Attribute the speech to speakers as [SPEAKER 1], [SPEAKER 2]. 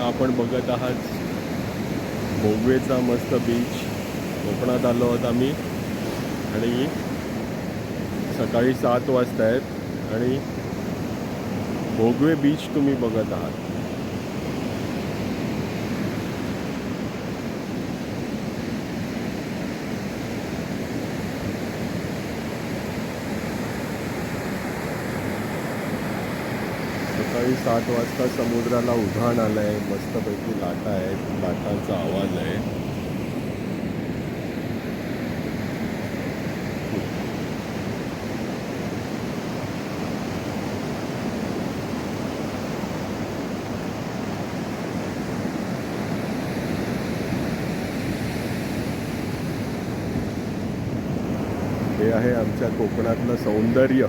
[SPEAKER 1] आपण बघत आहात. भोगवेचा मस्त बीच कोकणात आलो आहोत आम्ही. आणि सकाळी सात वाजता आहेत आणि भोगवे बीच तुम्ही बघत आहात. सकाळी सात वाजता समुद्राला उधाण आलं आहे मस्तपैकी लाटा आहेत. लाटांचा आवाज आहे. हे आहे आमच्या कोकणातलं सौंदर्य.